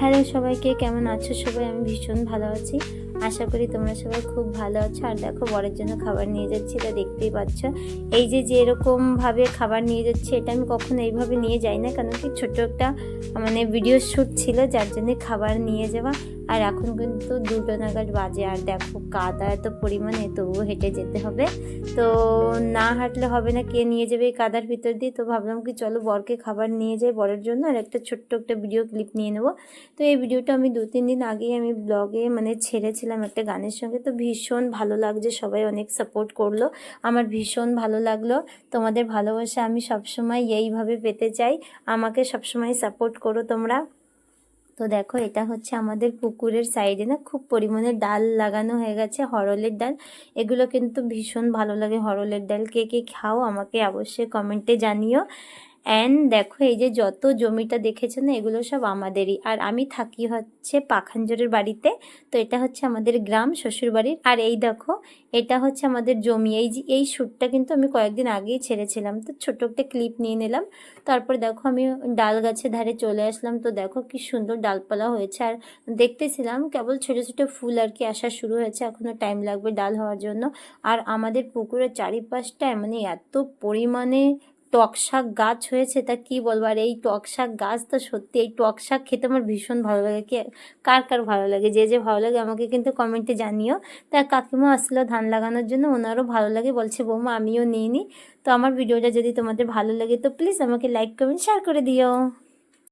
Hello সবাইকে, কেমন আছো সবাই? আমি ভীষণ ভালো আছি। আশা করি তোমরা সবাই খুব ভালো আছো। আর দেখো, বরের জন্য খাবার নিয়ে যাচ্ছি, এটা দেখতেই পাচ্ছ। এই যে যে এরকমভাবে খাবার নিয়ে যাচ্ছে, এটা আমি কখনো এইভাবে নিয়ে যাই না, কারণ কি ছোট একটা মানে ভিডিও শ্যুট ছিল, যার জন্য খাবার নিয়ে যাওয়া। আর এখন কিন্তু দুটো নাগাদ বাজে, আর দেখো, কাদা এত পরিমাণে, তবুও হেঁটে যেতে হবে। তো না হাঁটলে হবে না, কে নিয়ে যাবে এই কাদার ভিতর দিয়ে? তো ভাবলাম কি, চলো বরকে খাবার নিয়ে যাই বরের জন্য, আর একটা ছোট্ট একটা ভিডিও ক্লিপ নিয়ে নেব। তো এই ভিডিওটা আমি দু, তিন দিন আগেই আমি ব্লগে মানে ছেড়েছিলাম একটা গানের সঙ্গে। তো ভীষণ ভালো লাগছে, সবাই অনেক সাপোর্ট করল। আমার ভীষণ ভালো লাগল। তোমাদের ভালোবাসা আমি সবসময় এইভাবে পেতে চাই। আমাকে সবসময় সাপোর্ট করো তোমরা। তো দেখো, এটা হচ্ছে আমাদের পুকুরের সাইডে না, খুব পরিমাণে ডাল লাগানো হয়ে গেছে, হরলের ডাল। এগুলো কিন্তু ভীষণ ভালো লাগে, হরলের ডাল। কে কে খাও আমাকে অবশ্যই কমেন্টে জানিও। অ্যান্ড দেখো, এই যে যত জমিটা দেখেছ না, এগুলো সব আমাদেরই। আর আমি থাকি হচ্ছে পাখানজোরের বাড়িতে, তো এটা হচ্ছে আমাদের গ্রাম শ্বশুর বাড়ির আর এই দেখো, এটা হচ্ছে আমাদের জমি। এই যে, এই শ্যুটটা কিন্তু আমি কয়েকদিন আগেই ছেড়েছিলাম। তো ছোট একটা ক্লিপ নিয়ে নিলাম। তারপর দেখো, আমি ডাল গাছের ধারে চলে আসলাম। তো দেখো, কি সুন্দর ডালপালা হয়েছে। আর দেখতেছিলাম, কেবল ছোট ছোট ফুল আর কি আসা শুরু হয়েছে। এখনও টাইম লাগবে ডাল হওয়ার জন্য। আর আমাদের পুকুরের চারিপাশটায় মানে এত পরিমাণে টক শাক গাছ হয়েছে, তা কি বলব? আর এই টক শাক গাছ তো সত্যি, এই টক শাক খেতে আমার ভীষণ ভালো লাগে। কে, কার কার ভালো লাগে? যে যে ভালো লাগে আমাকে কিন্তু কমেন্টে জানিও। তা কাকিমা আসলো ধান লাগানোর জন্য, ওনারও ভালো লাগে, বলছে, বৌমা, আমিও নিই নি। তো আমার ভিডিওটা যদি তোমাদের ভালো লাগে, তো প্লিজ আমাকে লাইক কমেন্ট শেয়ার করে দিও।